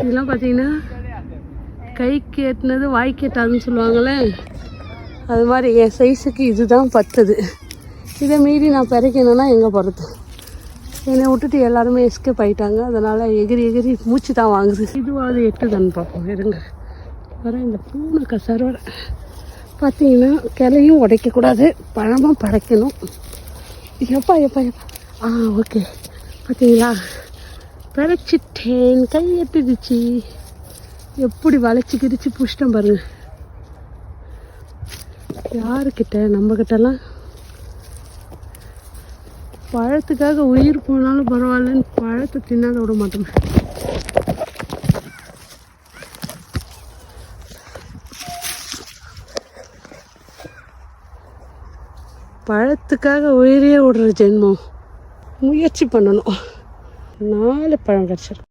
இதெல்லாம் பார்த்தீங்கன்னா கைக்கு எட்டினது வாய்க்கு எட்டாதுன்னு சொல்லுவாங்களே. அது மாதிரி என் சைஸுக்கு இதுதான் பத்துது. இதை மீறி நான் பிறக்கணும்னா எங்கே போகிறது என்னை விட்டுட்டு எல்லாருமே எஸ்கேப் ஆகிட்டாங்க அதனால் எகிரி எகிரி மூச்சு தான் வாங்குது. இதுவாவது எட்டுதான்னு பார்ப்போம். இருங்க. வர இந்த பூனை கசரோட பார்த்தீங்கன்னா கிளையும் உடைக்கக்கூடாது. பழமும் படைக்கணும். எப்பா எப்பா எப்பா? ஆ ஓகே பார்த்தீங்களா? பிழைச்சிட்டேன் கை எட்டுடுச்சு எப்படி வளைச்சி கிரிச்சு புஷ்டம் பாருங்க யாருக்கிட்ட? நம்ம கிட்டலாம் பழத்துக்காக உயிர் போனாலும் பரவாயில்லன்னு பழத்தை தின்னாத விட மாட்டோம். பழத்துக்காக உயிரே விடுற ஜென்மம். முயற்சி பண்ணணும். നാല് പഴം കടിച്ചെടുക്കും